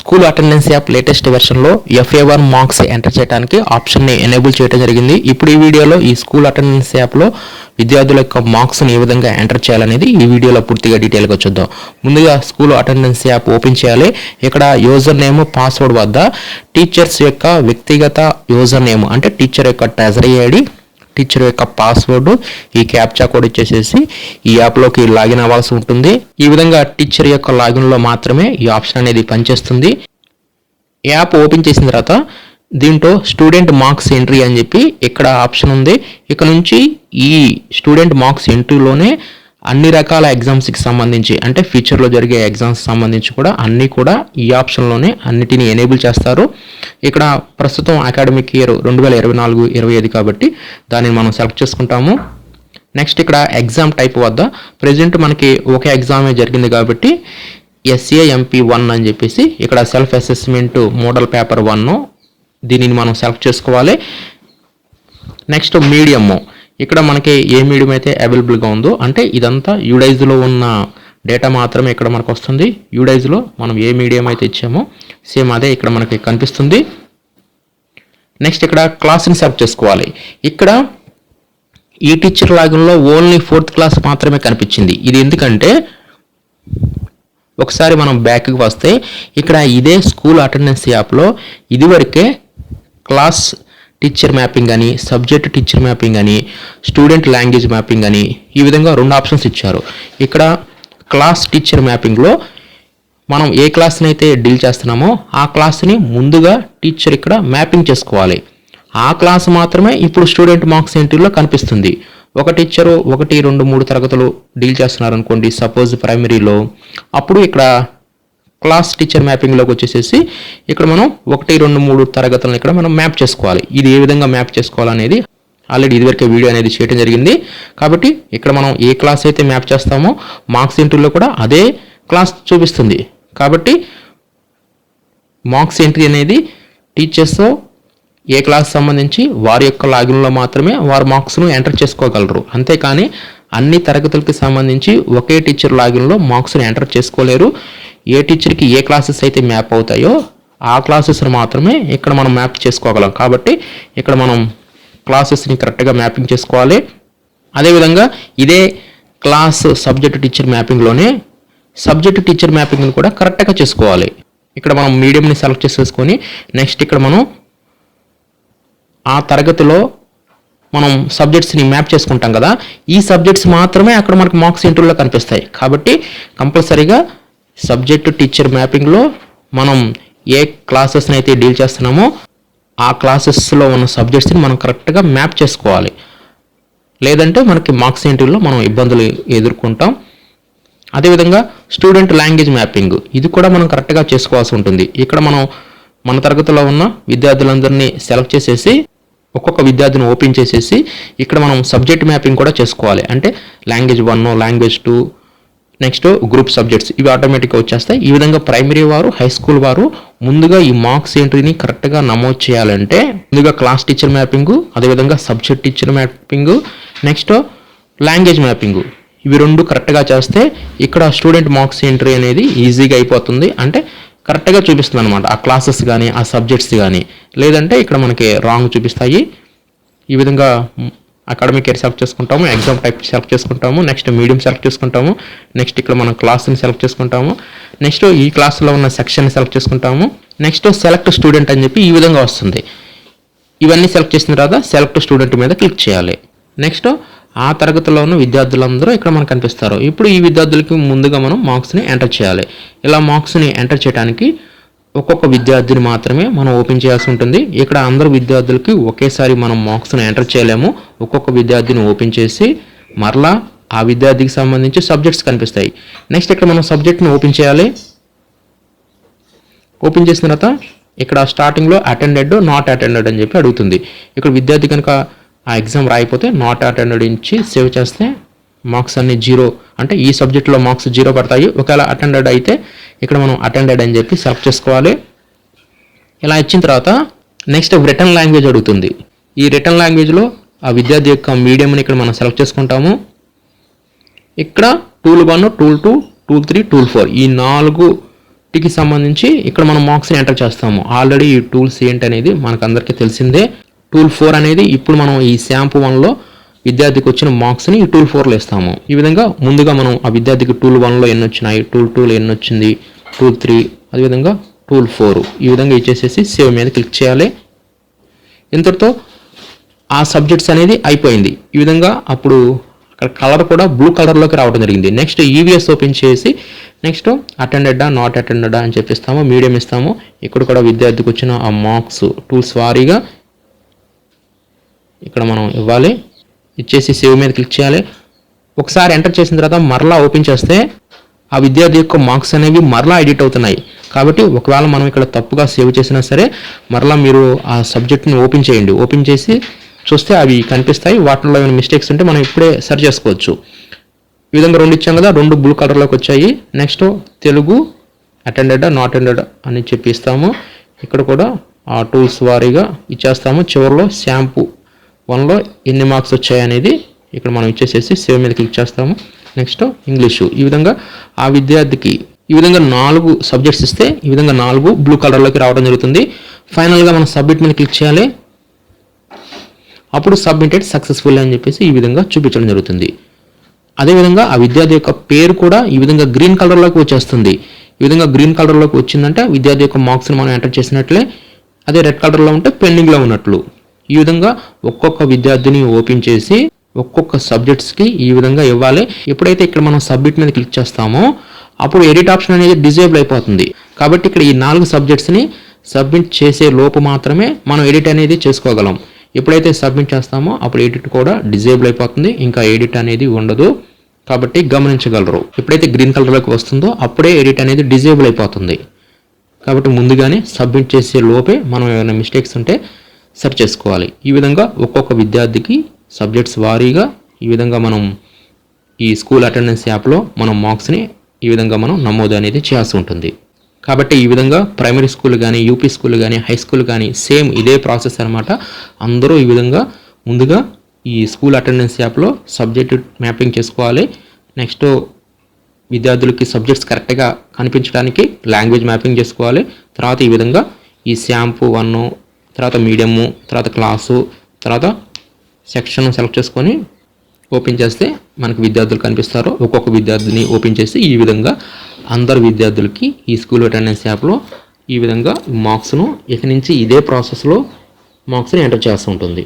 School attendance app latest వెర్షన్లో FA one marks enter చేయడానికి ఆప్షన్ని ఎనేబుల్ చేయడం జరిగింది. ఇప్పుడు ఈ వీడియోలో ఈ స్కూల్ అటెండెన్స్ యాప్లో విద్యార్థుల యొక్క మార్క్స్ని ఏ విధంగా ఎంటర్ చేయాలనేది ఈ వీడియోలో పూర్తిగా డీటెయిల్గా చూద్దాం. ముందుగా స్కూల్ అటెండెన్స్ యాప్ ఓపెన్ చేయాలి. ఇక్కడ యూజర్ నేమ్ పాస్వర్డ్ వద్ద టీచర్స్ యొక్క వ్యక్తిగత యూజర్ నేమ్ అంటే టీచర్ యొక్క ట్రెజరీ ఐడి టీచర్ యొక్క పాస్వర్డ్ ఈ క్యాప్చా కోడ్ ఇచ్చేసేసి ఈ యాప్లోకి లాగిన్ అవ్వాల్సి ఉంటుంది. ఈ విధంగా టీచర్ యొక్క లాగిన్లో మాత్రమే ఈ ఆప్షన్ అనేది పనిచేస్తుంది. యాప్ ఓపెన్ చేసిన తర్వాత దీంట్లో స్టూడెంట్ మార్క్స్ ఎంట్రీ అని చెప్పి ఇక్కడ ఆప్షన్ ఉంది. ఇక నుంచి ఈ స్టూడెంట్ మార్క్స్ ఎంట్రీలోనే అన్ని రకాల ఎగ్జామ్స్కి సంబంధించి అంటే ఫ్యూచర్లో జరిగే ఎగ్జామ్స్ సంబంధించి కూడా అన్నీ కూడా ఈ ఆప్షన్లోనే అన్నిటిని ఎనేబుల్ చేస్తారు. ఇక్కడ ప్రస్తుతం అకాడమిక్ ఇయర్ రెండు వేల ఇరవై నాలుగు ఇరవై ఐదు కాబట్టి దానిని మనం సెలెక్ట్ చేసుకుంటాము. నెక్స్ట్ ఇక్కడ ఎగ్జామ్ టైప్ వద్ద ప్రజెంట్ మనకి ఒకే ఎగ్జామే జరిగింది కాబట్టి ఎస్ఏ ఎంపీ వన్ అని చెప్పేసి ఇక్కడ self assessment model paper one దీనిని మనం సెలెక్ట్ చేసుకోవాలి. నెక్స్ట్ మీడియము ఇక్కడ మనకి ఏ మీడియం అయితే అవైలబుల్గా ఉందో అంటే ఇదంతా యూడైజ్లో ఉన్న డేటా మాత్రమే ఇక్కడ మనకు వస్తుంది. యూడైజ్లో మనం ఏ మీడియం అయితే ఇచ్చామో సేమ్ అదే ఇక్కడ మనకి కనిపిస్తుంది. నెక్స్ట్ ఇక్కడ క్లాస్ని సెలెక్ట్ చేసుకోవాలి. ఇక్కడ ఈ టీచర్ లాగిన్లో ఓన్లీ ఫోర్త్ క్లాస్ మాత్రమే కనిపించింది. ఇది ఎందుకంటే ఒకసారి మనం బ్యాక్కి వస్తే ఇక్కడ ఇదే స్కూల్ అటెండెన్స్ యాప్లో ఇదివరకే క్లాస్ టీచర్ మ్యాపింగ్ అని సబ్జెక్ట్ టీచర్ మ్యాపింగ్ అని స్టూడెంట్ లాంగ్వేజ్ మ్యాపింగ్ అని ఈ విధంగా రెండు ఆప్షన్స్ ఇచ్చారు. ఇక్కడ క్లాస్ టీచర్ మ్యాపింగ్లో మనం ఏ క్లాస్ని అయితే డీల్ చేస్తున్నామో ఆ క్లాస్ని ముందుగా టీచర్ ఇక్కడ మ్యాపింగ్ చేసుకోవాలి. ఆ క్లాస్ మాత్రమే ఇప్పుడు స్టూడెంట్ మార్క్స్ ఎంట్రీలో కనిపిస్తుంది. ఒక టీచరు ఒకటి రెండు మూడు తరగతులు డీల్ చేస్తున్నారు అనుకోండి సపోజ్ ప్రైమరీలో అప్పుడు ఇక్కడ క్లాస్ టీచర్ మ్యాపింగ్లోకి వచ్చేసేసి ఇక్కడ మనం ఒకటి రెండు మూడు తరగతులను ఇక్కడ మనం మ్యాప్ చేసుకోవాలి. ఇది ఏ విధంగా మ్యాప్ చేసుకోవాలనేది ఆల్రెడీ ఇదివరకే వీడియో అనేది చేయడం జరిగింది. కాబట్టి ఇక్కడ మనం ఏ క్లాస్ అయితే మ్యాప్ చేస్తామో మార్క్స్ ఎంట్రీలో కూడా అదే క్లాస్ చూపిస్తుంది. కాబట్టి మార్క్స్ ఎంట్రీ అనేది టీచర్స్ ఏ క్లాస్ సంబంధించి వారి యొక్క లాగిన్లో మాత్రమే వారు మార్క్స్ను ఎంటర్ చేసుకోగలరు. అంతేకాని అన్ని తరగతులకి సంబంధించి ఒకే టీచర్ లాగిన్లో మార్క్స్ని ఎంటర్ చేసుకోలేరు. ఏ టీచర్కి ఏ క్లాసెస్ అయితే మ్యాప్ అవుతాయో ఆ క్లాసెస్ని మాత్రమే ఇక్కడ మనం మ్యాప్ చేసుకోగలం. కాబట్టి ఇక్కడ మనం క్లాసెస్ని కరెక్ట్గా మ్యాపింగ్ చేసుకోవాలి. అదేవిధంగా ఇదే క్లాస్ సబ్జెక్ట్ టీచర్ మ్యాపింగ్లోనే సబ్జెక్ట్ టీచర్ మ్యాపింగ్ని కూడా కరెక్ట్గా చేసుకోవాలి. ఇక్కడ మనం మీడియంని సెలెక్ట్ చేసేసుకొని నెక్స్ట్ ఇక్కడ మనం ఆ తరగతిలో మనం సబ్జెక్ట్స్ని మ్యాప్ చేసుకుంటాం కదా ఈ సబ్జెక్ట్స్ మాత్రమే అక్కడ మనకు మార్క్స్ ఇంటర్వ్యూలో కనిపిస్తాయి. కాబట్టి కంపల్సరీగా సబ్జెక్టు టీచర్ మ్యాపింగ్లో మనం ఏ క్లాసెస్ని అయితే డీల్ చేస్తున్నామో ఆ క్లాసెస్లో ఉన్న సబ్జెక్ట్స్ని మనం కరెక్ట్గా మ్యాప్ చేసుకోవాలి. లేదంటే మనకి మార్క్స్ ఇంటర్వ్యూలో మనం ఇబ్బందులు ఎదుర్కొంటాం. అదేవిధంగా స్టూడెంట్ లాంగ్వేజ్ మ్యాపింగ్ ఇది కూడా మనం కరెక్ట్గా చేసుకోవాల్సి ఉంటుంది. ఇక్కడ మనం మన తరగతిలో ఉన్న విద్యార్థులందరినీ సెలెక్ట్ చేసేసి ఒక్కొక్క విద్యార్థిని ఓపెన్ చేసేసి ఇక్కడ మనం సబ్జెక్ట్ మ్యాపింగ్ కూడా చేసుకోవాలి. అంటే language one language two next group subjects ఇవి ఆటోమేటిక్గా వచ్చేస్తాయి. ఈ విధంగా ప్రైమరీ వారు హై స్కూల్ వారు ముందుగా ఈ మార్క్స్ ఎంట్రీని కరెక్ట్గా నమోదు చేయాలంటే ముందుగా క్లాస్ టీచర్ మ్యాపింగ్ అదేవిధంగా subject teacher mapping next language mapping. ఇవి రెండు కరెక్ట్గా చేస్తే ఇక్కడ స్టూడెంట్ మార్క్స్ ఎంట్రీ అనేది ఈజీగా అయిపోతుంది. అంటే కరెక్ట్గా చూపిస్తుంది అనమాట ఆ క్లాసెస్ కానీ ఆ సబ్జెక్ట్స్ కానీ లేదంటే ఇక్కడ మనకి రాంగ్ చూపిస్తాయి. ఈ విధంగా అకాడమిక్ ఇయర్ సెలెక్ట్ చేసుకుంటాము ఎగ్జామ్ టైప్ సెలెక్ట్ చేసుకుంటాము నెక్స్ట్ మీడియం సెలెక్ట్ చేసుకుంటాము నెక్స్ట్ ఇక్కడ మనం క్లాస్ని సెలెక్ట్ చేసుకుంటాము నెక్స్ట్ ఈ క్లాస్లో ఉన్న సెక్షన్ సెలెక్ట్ చేసుకుంటాము నెక్స్ట్ సెలెక్ట్ స్టూడెంట్ అని చెప్పి ఈ విధంగా వస్తుంది. ఇవన్నీ సెలెక్ట్ చేసిన తర్వాత సెలెక్ట్ స్టూడెంట్ మీద క్లిక్ చేయాలి. నెక్స్ట్ ఆ తరగతిలో ఉన్న విద్యార్థులందరూ ఇక్కడ మనకు కనిపిస్తారు. ఇప్పుడు ఈ విద్యార్థులకి ముందుగా మనం మార్క్స్ని ఎంటర్ చేయాలి. ఇలా మార్క్స్ని ఎంటర్ చేయడానికి ఒక్కొక్క విద్యార్థిని మాత్రమే మనం ఓపెన్ చేయాల్సి ఉంటుంది. ఇక్కడ అందరు విద్యార్థులకి ఒకేసారి మనం మార్క్స్ని ఎంటర్ చేయలేము. ఒక్కొక్క విద్యార్థిని ఓపెన్ చేసి మరలా ఆ విద్యార్థికి సంబంధించి సబ్జెక్ట్స్ కనిపిస్తాయి. నెక్స్ట్ ఇక్కడ మనం సబ్జెక్ట్ని ఓపెన్ చేయాలి. ఓపెన్ చేసిన తర్వాత ఇక్కడ స్టార్టింగ్లో అటెండెడ్ నాట్ అటెండెడ్ అని చెప్పి అడుగుతుంది. ఇక్కడ విద్యార్థి కనుక ఆ ఎగ్జామ్ రాయిపోతే నాట్ అటెండెడ్ ఇచ్చి సేవ్ చేస్తే మార్క్స్ అన్ని జీరో. అంటే ఈ సబ్జెక్ట్లో మార్క్స్ జీరో పడతాయి. ఒకవేళ అటెండెడ్ అయితే ఇక్కడ మనం అటెండెడ్ అని చెప్పి సెలెక్ట్ చేసుకోవాలి. ఇలా ఇచ్చిన తర్వాత నెక్స్ట్ రిటర్న్ లాంగ్వేజ్ అడుగుతుంది. ఈ రిటర్న్ లాంగ్వేజ్లో ఆ విద్యార్థి యొక్క మీడియంని ఇక్కడ మనం సెలెక్ట్ చేసుకుంటాము. ఇక్కడ tool one tool two tool three tool four. ఈ నాలుగుటికి సంబంధించి ఇక్కడ మనం మార్క్స్ని ఎంటర్ చేస్తాము. ఆల్రెడీ ఈ టూల్స్ ఏంటి అనేది మనకు అందరికీ తెలిసిందే. టూల్ ఫోర్ అనేది ఇప్పుడు మనం ఈ శాంపు వన్లో విద్యార్థికి వచ్చిన మార్క్స్ని ఈ టూల్ ఫోర్లో ఇస్తాము ఈ విధంగా ముందుగా మనం ఆ విద్యార్థికి టూల్ వన్లో ఎన్ని వచ్చినాయి టూల్ టూలో ఎన్ని వచ్చింది టూల్ త్రీ అదేవిధంగా టూల్ ఫోర్ ఈ విధంగా ఇచ్చేసేసి సేవ్ మీద క్లిక్ చేయాలి. ఇంతటితో ఆ సబ్జెక్ట్స్ అనేది అయిపోయింది. ఈ విధంగా అప్పుడు అక్కడ కలర్ కూడా బ్లూ కలర్లోకి రావడం జరిగింది. నెక్స్ట్ ఈవీఎస్ ఓపెన్ చేసి నెక్స్ట్ అటెండెడా నాట్ అటెండెడా అని చెప్పిస్తాము మీడియం ఇస్తాము. ఇక్కడ కూడా విద్యార్థికి వచ్చిన ఆ మార్క్స్ టూల్స్ వారీగా ఇక్కడ మనం ఇవ్వాలి. ఇచ్చేసి సేవ్ మీద క్లిక్ చేయాలి. ఒకసారి ఎంటర్ చేసిన తర్వాత మరలా ఓపెన్ చేస్తే ఆ విద్యార్థి యొక్క మార్క్స్ అనేవి మరలా ఎడిట్ అవుతున్నాయి. కాబట్టి ఒకవేళ మనం ఇక్కడ తప్పుగా సేవ్ చేసినా సరే మరలా మీరు ఆ సబ్జెక్ట్ని ఓపెన్ చేయండి. ఓపెన్ చేసి చూస్తే అవి కనిపిస్తాయి. వాటిలో ఏమైనా మిస్టేక్స్ ఉంటే మనం ఇప్పుడే సరి చేసుకోవచ్చు. ఈ విధంగా రెండు ఇచ్చాం కదా రెండు బ్లూ కలర్లోకి వచ్చాయి. Next Telugu attended not attended అని చెప్పి ఇస్తాము. ఇక్కడ కూడా ఆ టూల్స్ వారీగా ఇచ్చేస్తాము. చివరిలో షాంపూ వన్లో ఎన్ని మార్క్స్ వచ్చాయి అనేది ఇక్కడ మనం ఇచ్చేసేసి సేవ్ మీద క్లిక్ చేస్తాము. Next English. ఈ విధంగా ఆ విద్యార్థికి ఈ విధంగా నాలుగు సబ్జెక్ట్స్ ఇస్తే ఈ విధంగా నాలుగు బ్లూ కలర్లోకి రావడం జరుగుతుంది. ఫైనల్గా మనం సబ్మిట్ మీద క్లిక్ చేయాలి. అప్పుడు సబ్మిటెడ్ సక్సెస్ఫుల్ అని చెప్పేసి ఈ విధంగా చూపించడం జరుగుతుంది. అదేవిధంగా ఆ విద్యార్థి యొక్క పేరు కూడా ఈ విధంగా గ్రీన్ కలర్లోకి వచ్చేస్తుంది. ఈ విధంగా గ్రీన్ కలర్లోకి వచ్చిందంటే విద్యార్థి యొక్క మార్క్స్ని మనం ఎంటర్ చేసినట్లే అదే రెడ్ కలర్లో ఉంటే పెండింగ్లో ఉన్నట్లు. ఈ విధంగా ఒక్కొక్క విద్యార్థిని ఓపెన్ చేసి ఒక్కొక్క సబ్జెక్ట్స్కి ఈ విధంగా ఇవ్వాలి. ఎప్పుడైతే ఇక్కడ మనం సబ్మిట్ మీద క్లిక్ చేస్తామో అప్పుడు ఎడిట్ ఆప్షన్ అనేది డిజేబుల్ అయిపోతుంది. కాబట్టి ఇక్కడ ఈ నాలుగు సబ్జెక్ట్స్ని సబ్మిట్ చేసే లోపు మాత్రమే మనం ఎడిట్ అనేది చేసుకోగలం. ఎప్పుడైతే సబ్మిట్ చేస్తామో అప్పుడు ఎడిట్ కూడా డిజేబుల్ అయిపోతుంది. ఇంకా ఎడిట్ అనేది ఉండదు. కాబట్టి గమనించగలరు. ఎప్పుడైతే గ్రీన్ కలర్లోకి వస్తుందో అప్పుడే ఎడిట్ అనేది డిజేబుల్ అయిపోతుంది. కాబట్టి ముందుగానే సబ్మిట్ చేసే లోపే మనం ఏమైనా మిస్టేక్స్ ఉంటే సెట్ చేసుకోవాలి. ఈ విధంగా ఒక్కొక్క విద్యార్థికి సబ్జెక్ట్స్ వారీగా ఈ విధంగా మనం ఈ స్కూల్ అటెండెన్స్ యాప్లో మనం మార్క్స్ని ఈ విధంగా మనం నమోదు అనేది చేయాల్సి ఉంటుంది. కాబట్టి ఈ విధంగా ప్రైమరీ స్కూల్ కానీ యూపీ స్కూల్ కానీ హై స్కూల్ కానీ సేమ్ ఇదే ప్రాసెస్ అనమాట అందరూ ఈ విధంగా ముందుగా ఈ స్కూల్ అటెండెన్స్ యాప్లో సబ్జెక్ట్ మ్యాపింగ్ చేసుకోవాలి. నెక్స్ట్ విద్యార్థులకి సబ్జెక్ట్స్ కరెక్ట్గా కనిపించడానికి లాంగ్వేజ్ మ్యాపింగ్ చేసుకోవాలి. తర్వాత ఈ విధంగా ఈ శాంపు వన్ తర్వాత మీడియము తర్వాత క్లాసు తర్వాత సెక్షన్ సెలెక్ట్ చేసుకొని ఓపెన్ చేస్తే మనకు విద్యార్థులు కనిపిస్తారు. ఒక్కొక్క విద్యార్థిని ఓపెన్ చేసి ఈ విధంగా అందరు విద్యార్థులకి ఈ స్కూల్ అటెండెన్స్ యాప్లో ఈ విధంగా మార్క్స్ను ఇక నుంచి ఇదే ప్రాసెస్లో మార్క్స్ని ఎంటర్ చేస్తూ ఉంటుంది.